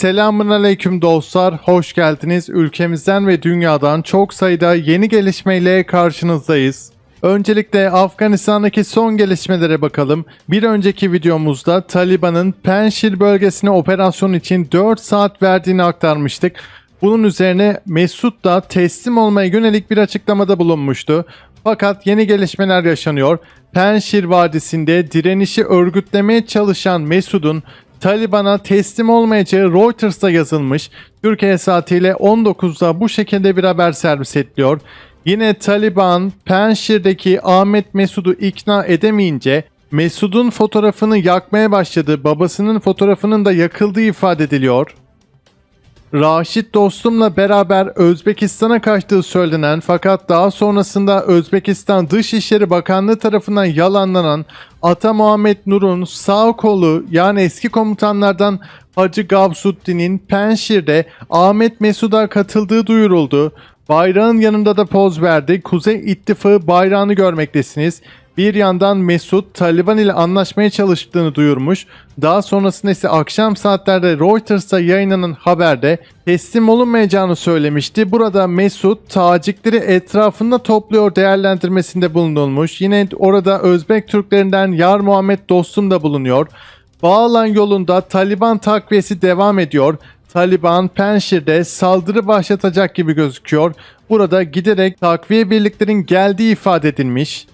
Selamun aleyküm dostlar, hoş geldiniz. Ülkemizden ve dünyadan çok sayıda yeni gelişmeyle karşınızdayız. Öncelikle Afganistan'daki son gelişmelere bakalım. Bir önceki videomuzda Taliban'ın Penşir bölgesine operasyon için 4 saat verdiğini aktarmıştık. Bunun üzerine Mesut da teslim olmaya yönelik bir açıklamada bulunmuştu. Fakat yeni gelişmeler yaşanıyor. Penşir Vadisi'nde direnişi örgütlemeye çalışan Mesud'un Taliban'a teslim olmayacağı Reuters'ta yazılmış. Türkiye saatiyle 19'da bu şekilde bir haber servis ediliyor. Yine Taliban Penşir'deki Ahmet Mesud'u ikna edemeyince Mesud'un fotoğrafını yakmaya başladı. Babasının fotoğrafının da yakıldığı ifade ediliyor. Raşit dostumla beraber Özbekistan'a kaçtığı söylenen fakat daha sonrasında Özbekistan Dışişleri Bakanlığı tarafından yalanlanan Ata Muhammed Nur'un sağ kolu yani eski komutanlardan Hacı Gavsuddin'in Penşir'de Ahmet Mesud'a katıldığı duyuruldu. Bayrağın yanında da poz verdi. Kuzey İttifakı bayrağını görmektesiniz. Bir yandan Mesut Taliban ile anlaşmaya çalıştığını duyurmuş. Daha sonrasında ise akşam saatlerde Reuters'ta yayınlanan haberde teslim olunmayacağını söylemişti. Burada Mesut tacikleri etrafında topluyor değerlendirmesinde bulunulmuş. Yine orada Özbek Türklerinden Yar Muhammed Dostum da bulunuyor. Bağlan yolunda Taliban takviyesi devam ediyor. Taliban Penşir'de saldırı başlatacak gibi gözüküyor. Burada giderek takviye birliklerin geldiği ifade edilmiş.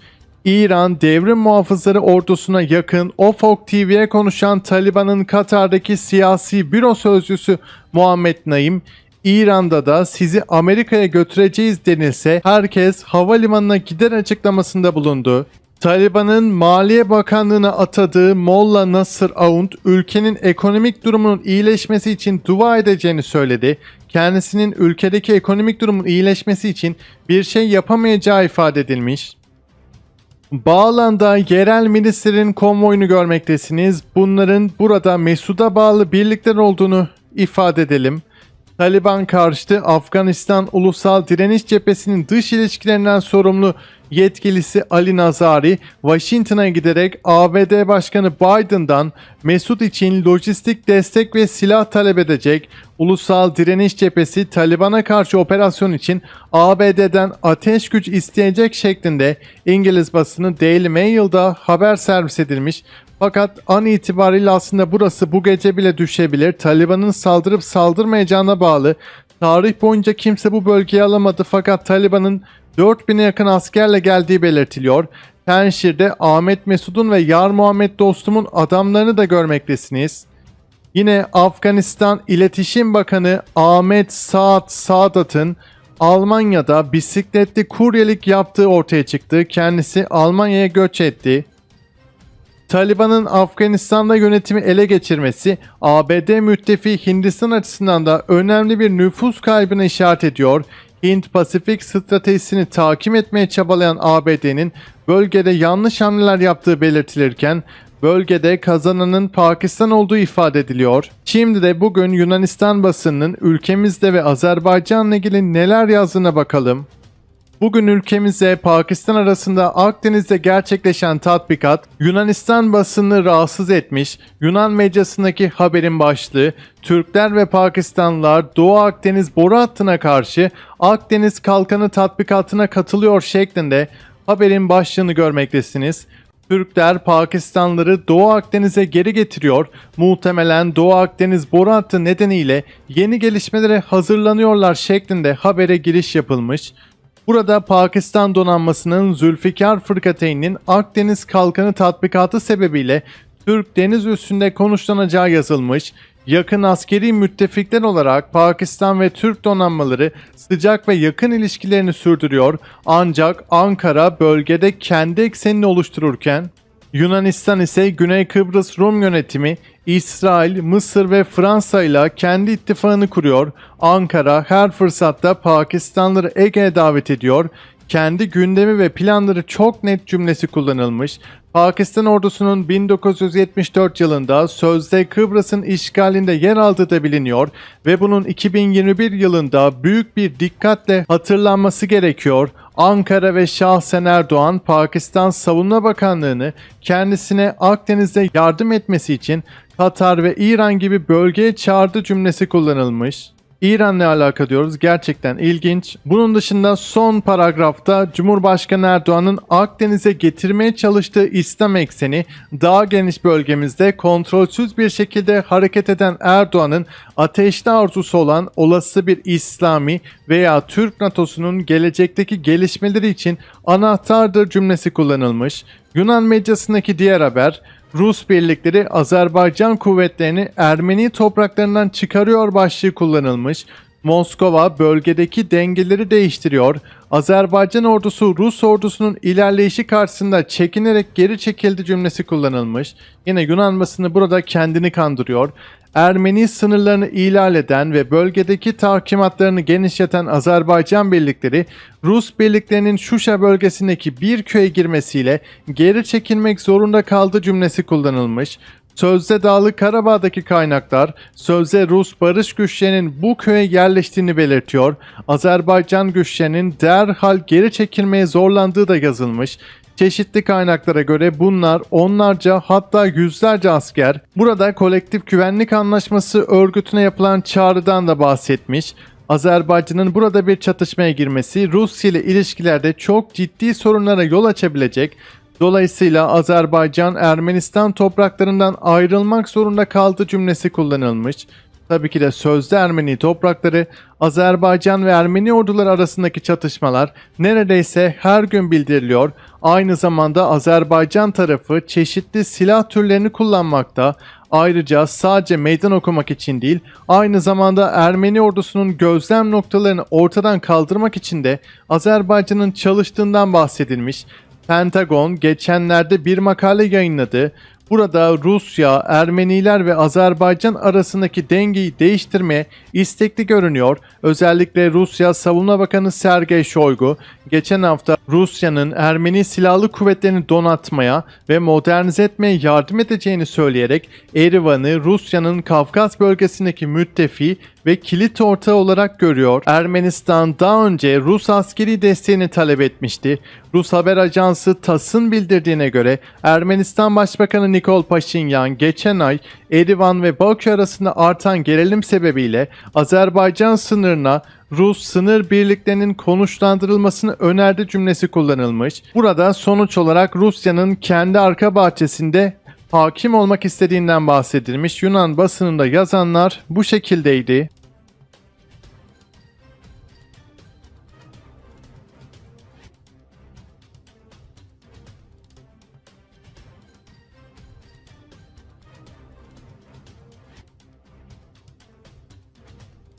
İran devrim muhafızları ordusuna yakın Ofok TV'ye konuşan Taliban'ın Katar'daki siyasi büro sözcüsü Muhammed Naim, İran'da da sizi Amerika'ya götüreceğiz denilse herkes havalimanına gider açıklamasında bulundu. Taliban'ın Maliye Bakanlığı'na atadığı Molla Nasır Aound ülkenin ekonomik durumunun iyileşmesi için dua edeceğini söyledi. Kendisinin ülkedeki ekonomik durumun iyileşmesi için bir şey yapamayacağı ifade edilmiş. Bağlan'da yerel milislerin konvoyunu görmektesiniz. Bunların burada Mesud'a bağlı birlikler olduğunu ifade edelim. Taliban karşıtı Afganistan Ulusal Direniş Cephesi'nin dış ilişkilerinden sorumlu yetkilisi Ali Nazari, Washington'a giderek ABD Başkanı Biden'dan Mesut için lojistik destek ve silah talep edecek. Ulusal Direniş Cephesi Taliban'a karşı operasyon için ABD'den ateş güç isteyecek şeklinde İngiliz basını Daily Mail'da haber servis edilmiş. Fakat an itibariyle aslında burası bu gece bile düşebilir. Taliban'ın saldırıp saldırmayacağına bağlı. Tarih boyunca kimse bu bölgeyi alamadı fakat Taliban'ın 4000'e yakın askerle geldiği belirtiliyor. Penşir'de Ahmet Mesud'un ve Yar Muhammed Dostum'un adamlarını da görmektesiniz. Yine Afganistan İletişim Bakanı Ahmet Saad Sadat'ın Almanya'da bisikletli kuryelik yaptığı ortaya çıktı. Kendisi Almanya'ya göç etti. Taliban'ın Afganistan'da yönetimi ele geçirmesi ABD müttefi Hindistan açısından da önemli bir nüfus kaybına işaret ediyor. Hint-Pasifik stratejisini takip etmeye çabalayan ABD'nin bölgede yanlış hamleler yaptığı belirtilirken bölgede kazananın Pakistan olduğu ifade ediliyor. Şimdi de bugün Yunanistan basınının ülkemizde ve Azerbaycan'la ilgili neler yazdığına bakalım. Bugün ülkemize Pakistan arasında Akdeniz'de gerçekleşen tatbikat Yunanistan basını rahatsız etmiş. Yunan medyasındaki haberin başlığı Türkler ve Pakistanlılar Doğu Akdeniz boru hattına karşı Akdeniz kalkanı tatbikatına katılıyor şeklinde haberin başlığını görmektesiniz. Türkler Pakistanlıları Doğu Akdeniz'e geri getiriyor. Muhtemelen Doğu Akdeniz boru hattı nedeniyle yeni gelişmelere hazırlanıyorlar şeklinde habere giriş yapılmış. Burada Pakistan donanmasının Zülfikar Fırkateyn'in Akdeniz Kalkanı tatbikatı sebebiyle Türk deniz üstünde konuşlanacağı yazılmış. Yakın askeri müttefikler olarak Pakistan ve Türk donanmaları sıcak ve yakın ilişkilerini sürdürüyor. Ancak Ankara bölgede kendi eksenini oluştururken Yunanistan ise Güney Kıbrıs Rum yönetimi İsrail, Mısır ve Fransa ile kendi ittifakını kuruyor. Ankara her fırsatta Pakistanlıları Ege'ye davet ediyor. Kendi gündemi ve planları çok net cümlesi kullanılmış. Pakistan ordusunun 1974 yılında sözde Kıbrıs'ın işgalinde yer aldığı da biliniyor ve bunun 2021 yılında büyük bir dikkatle hatırlanması gerekiyor. Ankara ve şahsen Erdoğan Pakistan Savunma Bakanlığı'nı kendisine Akdeniz'de yardım etmesi için Katar ve İran gibi bölgeye çağırdı cümlesi kullanılmış. İran'la alaka diyoruz. Gerçekten ilginç. Bunun dışında son paragrafta Cumhurbaşkanı Erdoğan'ın Akdeniz'e getirmeye çalıştığı İslam ekseni daha geniş bölgemizde kontrolsüz bir şekilde hareket eden Erdoğan'ın ateşli arzusu olan olası bir İslami veya Türk NATO'sunun gelecekteki gelişmeleri için anahtardır cümlesi kullanılmış. Yunan medyasındaki diğer haber Rus birlikleri Azerbaycan kuvvetlerini Ermeni topraklarından çıkarıyor başlığı kullanılmış. Moskova bölgedeki dengeleri değiştiriyor. Azerbaycan ordusu Rus ordusunun ilerleyişi karşısında çekinerek geri çekildi cümlesi kullanılmış. Yine Yunan basını burada kendini kandırıyor. Ermeni sınırlarını ihlal eden ve bölgedeki tahkimatlarını genişleten Azerbaycan birlikleri Rus birliklerinin Şuşa bölgesindeki bir köye girmesiyle geri çekilmek zorunda kaldı cümlesi kullanılmış. Sözde Dağlık Karabağ'daki kaynaklar sözde Rus barış güçlerinin bu köye yerleştiğini belirtiyor. Azerbaycan güçlerinin derhal geri çekilmeye zorlandığı da yazılmış. Çeşitli kaynaklara göre bunlar onlarca hatta yüzlerce asker. Burada kolektif güvenlik anlaşması örgütüne yapılan çağrıdan da bahsetmiş. Azerbaycan'ın burada bir çatışmaya girmesi Rusya ile ilişkilerde çok ciddi sorunlara yol açabilecek. Dolayısıyla Azerbaycan Ermenistan topraklarından ayrılmak zorunda kaldı cümlesi kullanılmış. Tabii ki de sözde Ermeni toprakları, Azerbaycan ve Ermeni orduları arasındaki çatışmalar neredeyse her gün bildiriliyor. Aynı zamanda Azerbaycan tarafı çeşitli silah türlerini kullanmakta. Ayrıca sadece meydan okumak için değil, aynı zamanda Ermeni ordusunun gözlem noktalarını ortadan kaldırmak için de Azerbaycan'ın çalıştığından bahsedilmiş. Pentagon geçenlerde bir makale yayınladı. Burada Rusya, Ermeniler ve Azerbaycan arasındaki dengeyi değiştirmeye istekli görünüyor. Özellikle Rusya Savunma Bakanı Sergey Shoigu geçen hafta Rusya'nın Ermeni silahlı kuvvetlerini donatmaya ve modernize etmeye yardım edeceğini söyleyerek Erivan'ı Rusya'nın Kafkas bölgesindeki müttefi ve kilit ortağı olarak görüyor. Ermenistan daha önce Rus askeri desteğini talep etmişti. Rus haber ajansı TASS'ın bildirdiğine göre Ermenistan Başbakanı Nikol Paşinyan geçen ay Erivan ve Bakü arasında artan gerilim sebebiyle Azerbaycan sınırına Rus sınır birliklerinin konuşlandırılmasını önerdi cümlesi kullanılmış. Burada sonuç olarak Rusya'nın kendi arka bahçesinde hakim olmak istediğinden bahsedilmiş. Yunan basınında yazanlar bu şekildeydi.